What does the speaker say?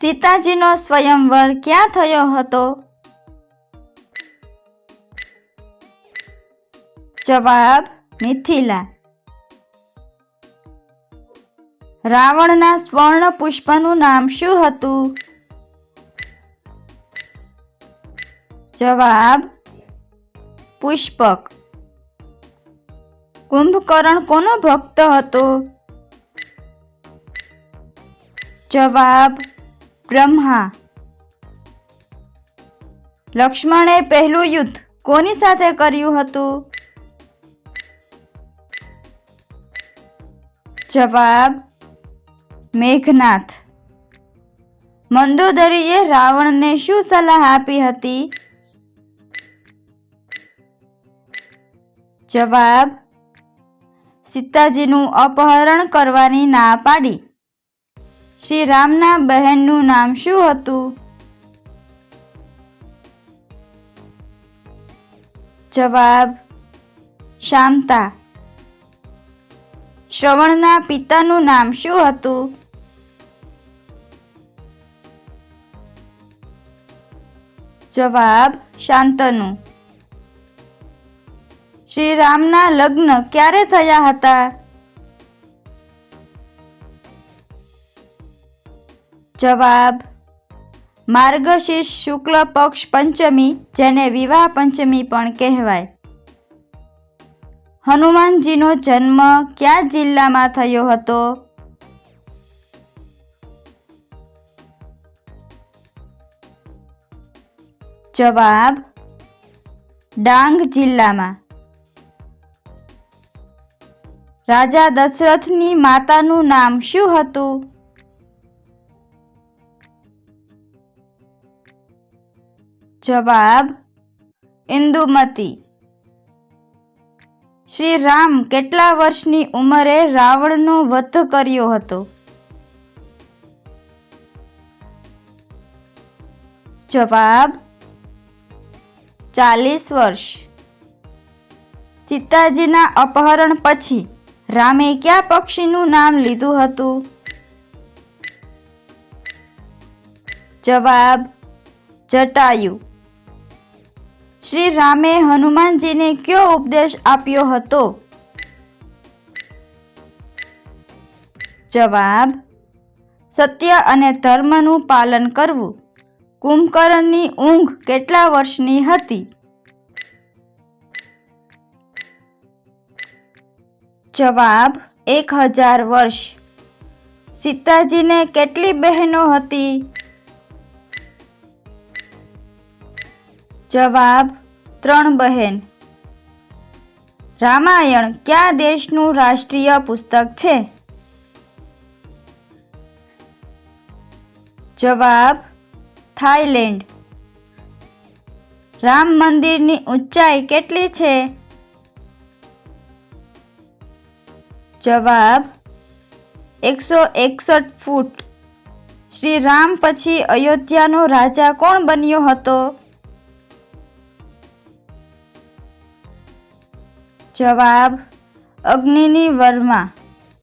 સીતાજીનો સ્વયંવર ક્યાં થયો હતો? જવાબ, મિથિલા. રાવણના સ્વર્ણ પુષ્પનું નામ શું હતું? જવાબ, પુષ્પક. કુંભકર્ણ કોનો ભક્ત હતો? જવાબ બ્રહ્મા. લક્ષ્મણે પહેલું યુદ્ધ કોની સાથે કર્યું હતું? જવાબ, મેઘનાથ. મંદોદરીએ રાવણને શું સલાહ આપી હતી? જવાબ, સીતાજીનું અપહરણ કરવાની ના પાડી. શ્રી રામના બહેનનું નામ શું હતું? જવાબ, શાંતા. શ્રવણના પિતાનું નામ શું હતું? જવાબ, શાંતનુ. શ્રી રામના લગ્ન ક્યારે થયા હતા? જવાબ, માર્ગશીર્ષ શુક્લ પક્ષ પંચમી, જેને વિવાહ પંચમી પણ કહેવાય. હનુમાનજીનો જન્મ કયા જિલ્લામાં થયો હતો? જવાબ, ડાંગ જિલ્લામાં. રાજા દશરથની માતાનું નામ શું હતું? જવાબ ઇન્દુમતી. શ્રી રામ કેટલા વર્ષની ઉંમરે રાવણનો વધ કર્યો હતો? જવાબ ચાલીસ વર્ષ. સીતાજીના અપહરણ પછી રામે કયા પક્ષીનું નામ લીધું હતું? જવાબ જટાયુ. શ્રી રામે હનુમાનજીને કયો ઉપદેશ આપ્યો હતો? જવાબ, સત્ય અને ધર્મનું પાલન કરવું. કુંભકર્ણની ઊંઘ કેટલા વર્ષની હતી? જવાબ, એક હજાર વર્ષ. સીતાજીને કેટલી બહેનો હતી? જવાબ, ત્રણ બહેન. રામાયણ કયા દેશનું રાષ્ટ્રીય પુસ્તક છે? જવાબ થાઈલેન્ડ રામ મંદિરની ઊંચાઈ કેટલી છે? જવાબ, એકસો એકસઠ ફૂટ. શ્રી રામ પછી અયોધ્યાનો રાજા કોણ બન્યો હતો? જવાબ અગ્નિની વર્મા.